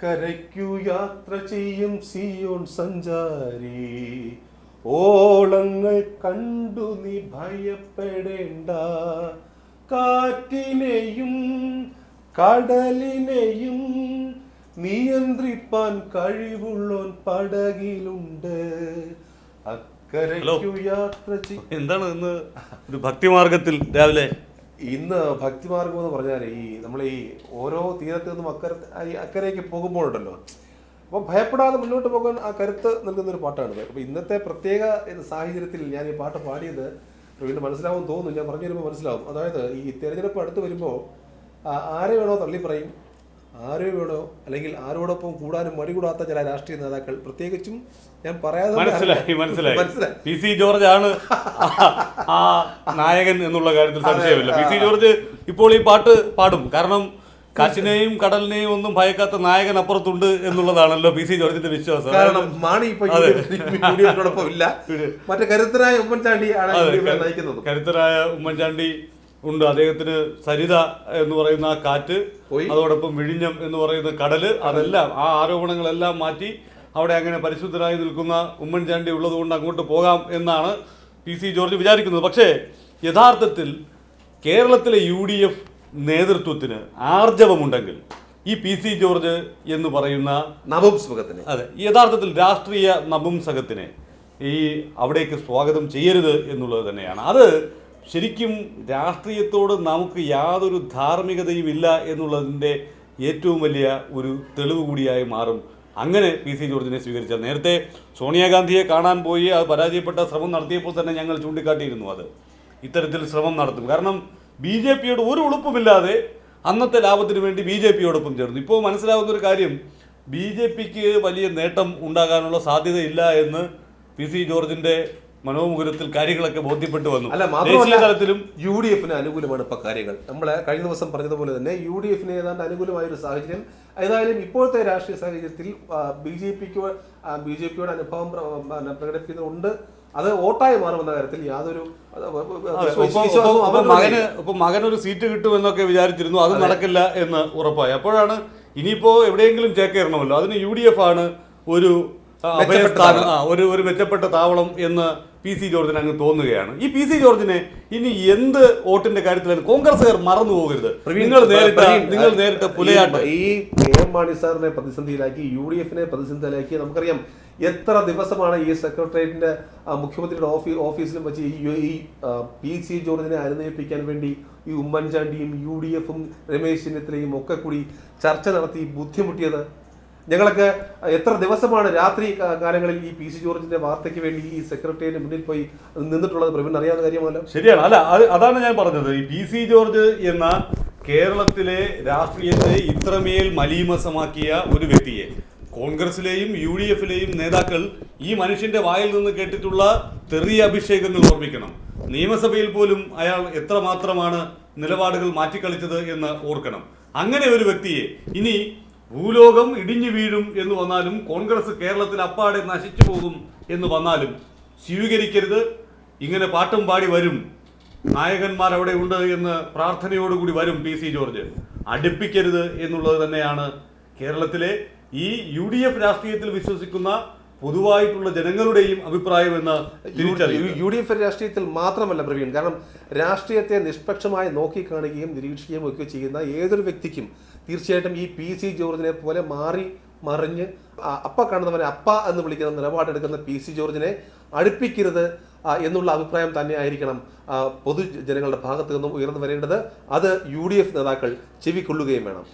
അക്കരയ്ക്കു യാത്ര ചെയ്യും സിയോൺ സഞ്ചാരി. ഓളങ്ങൾ കണ്ടു നീ ഭയപ്പെടേണ്ട. കാറ്റിനെയും കടലിനെയും നിയന്ത്രിപ്പാൻ കഴിവുള്ളോൻ പടകിലുണ്ട്. അക്കരയ്ക്കു യാത്ര ചെയ്യും എന്താണ് ഇന്ന് ഒരു ഭക്തിമാർഗത്തിൽ രാവിലെ ഇന്ന് ഭക്തിമാർഗം എന്ന് പറഞ്ഞാൽ ഈ നമ്മൾ ഈ ഓരോ തീരത്തു നിന്നും അക്കര ഈ അക്കരയ്ക്ക് പോകുമ്പോഴുണ്ടല്ലോ. അപ്പോൾ ഭയപ്പെടാതെ മുന്നോട്ട് പോകാൻ ആ കരുത്ത് നൽകുന്ന ഒരു പാട്ടാണിത് അപ്പോൾ ഇന്നത്തെ പ്രത്യേക സാഹചര്യത്തിൽ ഞാൻ ഈ പാട്ട് പാടിയത് വീണ്ടും മനസ്സിലാവും തോന്നുന്നു. ഞാൻ പറഞ്ഞു വരുമ്പോൾ മനസ്സിലാവും. അതായത് ഈ തിരഞ്ഞെടുപ്പ് അടുത്ത് വരുമ്പോൾ ആരെ വേണോ തള്ളി പറയും ആരെ വേണോ അല്ലെങ്കിൽ ആരോടൊപ്പം കൂടാനും മടി കൂടാത്ത ചില രാഷ്ട്രീയ നേതാക്കൾ പ്രത്യേകിച്ചും ഞാൻ പറയാതെ മനസ്സിലായി മനസ്സിലായി. മനസ്സിലായി. പി സി ജോർജ് ആണ് ആ- നായകൻ എന്നുള്ള കാര്യത്തിൽ സംശയമില്ല. പി സി ജോർജ് ഇപ്പോൾ ഈ പാട്ട് പാടും. കാരണം കാറ്റിനെയും കടലിനെയും ഒന്നും ഭയക്കാത്ത നായകൻ അപ്പുറത്തുണ്ട് എന്നുള്ളതാണല്ലോ പി സി ജോർജിന്റെ വിശ്വാസം. കാരണം മാണി ഇപ്പൊ ഇല്ല. മറ്റേ കരുത്തരായ ഉമ്മൻചാണ്ടി ആണ് നയിക്കുന്നത്. കരുത്തരായ ഉമ്മൻചാണ്ടി ഉണ്ട്. അദ്ദേഹത്തിന് സരിത എന്ന് പറയുന്ന ആ കാറ്റ്. അതോടൊപ്പം വിഴിഞ്ഞം എന്ന് പറയുന്ന കടൽ അതെല്ലാം ആ ആരോപണങ്ങളെല്ലാം മാറ്റി അവിടെ അങ്ങനെ പരിശുദ്ധരായി നിൽക്കുന്ന ഉമ്മൻചാണ്ടി ഉള്ളതുകൊണ്ട് അങ്ങോട്ട് പോകാം എന്നാണ് പി സി ജോർജ് വിചാരിക്കുന്നത്. പക്ഷേ യഥാർത്ഥത്തിൽ കേരളത്തിലെ യു ഡി എഫ് നേതൃത്വത്തിന് ആർജവമുണ്ടെങ്കിൽ ഈ പി സി ജോർജ് എന്ന് പറയുന്ന നപുംസകത്തിന്. അതെ യഥാർത്ഥത്തിൽ രാഷ്ട്രീയ നപുംസകത്തിനെ ഈ അവിടേക്ക് സ്വാഗതം ചെയ്യരുത് എന്നുള്ളത് തന്നെയാണ്. അത് ശരിക്കും രാഷ്ട്രീയത്തോട് നമുക്ക് യാതൊരു ധാർമ്മികതയും ഇല്ല എന്നുള്ളതിന്റെ ഏറ്റവും വലിയ ഒരു തെളിവ് കൂടിയായി മാറും. അങ്ങനെ പി സി ജോർജിനെ സ്വീകരിച്ച നേരത്തെ സോണിയാഗാന്ധിയെ കാണാൻ പോയി അത് പരാജയപ്പെട്ട ശ്രമം നടത്തിയപ്പോൾ തന്നെ ഞങ്ങൾ ചൂണ്ടിക്കാട്ടിയിരുന്നു അത്. ഇത്തരത്തിൽ ശ്രമം നടത്തും. കാരണം ബി ജെ പിയോട് ഒരു ഉളുപ്പുമില്ലാതെ അന്നത്തെ ലാഭത്തിന് വേണ്ടി ബി ജെ പിയോടൊപ്പം ചേർന്നു. ഇപ്പോൾ മനസ്സിലാവുന്ന ഒരു കാര്യം ബി ജെ പിക്ക് വലിയ നേട്ടം ഉണ്ടാകാനുള്ള സാധ്യതയില്ല എന്ന് പി സി ജോർജിന്റെ മനോമുഖരത്തിൽ കാര്യങ്ങളൊക്കെ ബോധ്യപ്പെട്ടു വന്നു. അല്ല മാത്രമല്ല തലത്തിലും യു ഡി എഫിന് അനുകൂലമാണ് ഇപ്പൊ കാര്യങ്ങൾ. നമ്മളെ കഴിഞ്ഞ ദിവസം പറഞ്ഞതുപോലെ തന്നെ യു ഡി എഫിന് ഏതാണ്ട് അനുകൂലമായ ഒരു സാഹചര്യം. ഏതായാലും ഇപ്പോഴത്തെ രാഷ്ട്രീയ സാഹചര്യത്തിൽ ബി ജെ പിക്ക് ബി ജെ പിയുടെ അനുഭവം പ്രകടിപ്പിക്കുന്നുണ്ട്. അത് വോട്ടായി മാറുമെന്ന കാര്യത്തിൽ യാതൊരു മകന് ഇപ്പൊ മകനൊരു സീറ്റ് കിട്ടുമെന്നൊക്കെ വിചാരിച്ചിരുന്നു. അത് നടക്കില്ല എന്ന് ഉറപ്പായി. അപ്പോഴാണ് ഇനിയിപ്പോ എവിടെയെങ്കിലും ചേക്കേറണമല്ലോ. അതിന് യു ഡി എഫ് ആണ് ഒരു ഒരു ഒരു മെച്ചപ്പെട്ട താവളം എന്ന് പി സി ജോർജിന് അങ്ങ് തോന്നുകയാണ്. ഈ പി സി ജോർജിനെ ഇനി എന്ത് വോട്ടിന്റെ കാര്യത്തിൽ കോൺഗ്രസ്സുകാർ മറന്നു പോകരുത്. നിങ്ങൾ നേരിട്ട് നിങ്ങൾ നേരിട്ട് പുലയാട്ട് ഈ കെ എം മാണി സാറിനെ പ്രതിസന്ധിയിലാക്കി യു ഡി എഫിനെ പ്രതിസന്ധിയിലാക്കി. നമുക്കറിയാം എത്ര ദിവസമാണ് ഈ സെക്രട്ടേറിയറ്റിന്റെ മുഖ്യമന്ത്രിയുടെ ഓഫീ ഓഫീസിലും വെച്ച് ഈ പി സി ജോർജിനെ അനുനയിപ്പിക്കാൻ വേണ്ടി ഈ ഉമ്മൻചാണ്ടിയും യു ഡി എഫും രമേശ് ചെന്നിത്തലയും ഒക്കെ കൂടി ചർച്ച നടത്തി ബുദ്ധിമുട്ടിയത് ഞങ്ങളൊക്കെ എത്ര ദിവസമാണ് രാത്രി കാലങ്ങളിൽ ഈ പി സി ജോർജിന്റെ വാർത്തയ്ക്ക് വേണ്ടി ഈ സെക്രട്ടറിയുടെ മുന്നിൽ പോയി നിന്നിട്ടുള്ളത് പ്രവീൺ അറിയാവുന്ന കാര്യമല്ലോ ശരിയാണ്. അല്ല അത് അതാണ് ഞാൻ പറഞ്ഞത്. ഈ പി സി ജോർജ് എന്ന കേരളത്തിലെ രാഷ്ട്രീയത്തെ ഇത്രമേൽ മലീമസമാക്കിയ ഒരു വ്യക്തിയെ കോൺഗ്രസിലെയും യു ഡി എഫിലെയും നേതാക്കൾ ഈ മനുഷ്യന്റെ വായിൽ നിന്ന് കേട്ടിട്ടുള്ള തെറിയ അഭിഷേകങ്ങൾ ഓർമ്മിക്കണം. നിയമസഭയിൽ പോലും അയാൾ എത്രമാത്രമാണ് നിലപാടുകൾ മാറ്റിക്കളിച്ചത് എന്ന് ഓർക്കണം. അങ്ങനെ ഒരു വ്യക്തിയെ ഇനി ഭൂലോകം ഇടിഞ്ഞു വീഴും എന്ന് വന്നാലും കോൺഗ്രസ് കേരളത്തിൽ അപ്പാടെ നശിച്ചു പോകും എന്ന് വന്നാലും സ്വീകരിക്കരുത്. ഇങ്ങനെ പാട്ടും പാടി വരും. നായകന്മാർ അവിടെ ഉണ്ട് എന്ന് പ്രാർത്ഥനയോടുകൂടി വരും പി സി ജോർജ്. അടുപ്പിക്കരുത് എന്നുള്ളത് തന്നെയാണ് കേരളത്തിലെ ഈ യു ഡി എഫ് രാഷ്ട്രീയത്തിൽ വിശ്വസിക്കുന്ന പൊതുവായിട്ടുള്ള ജനങ്ങളുടെയും അഭിപ്രായം എന്ന് യു ഡി എഫ് രാഷ്ട്രീയത്തിൽ മാത്രമല്ല പ്രവീൺ. കാരണം രാഷ്ട്രീയത്തെ നിഷ്പക്ഷമായി നോക്കിക്കാണുകയും നിരീക്ഷിക്കുകയും ഒക്കെ ചെയ്യുന്ന ഏതൊരു വ്യക്തിക്കും തീർച്ചയായിട്ടും ഈ പി സി ജോർജിനെ പോലെ മാറി മറിഞ്ഞ് അപ്പ കാണുന്നവനെ അപ്പ എന്ന് വിളിക്കുന്ന നിലപാടെടുക്കുന്ന പി സി ജോർജിനെ അടുപ്പിക്കരുത് എന്നുള്ള അഭിപ്രായം തന്നെ ആയിരിക്കണം പൊതുജനങ്ങളുടെ ഭാഗത്തു നിന്നും ഉയർന്നു വരേണ്ടത്. അത് യു ഡി എഫ് നേതാക്കൾ ചെവിക്കൊള്ളുകയും വേണം.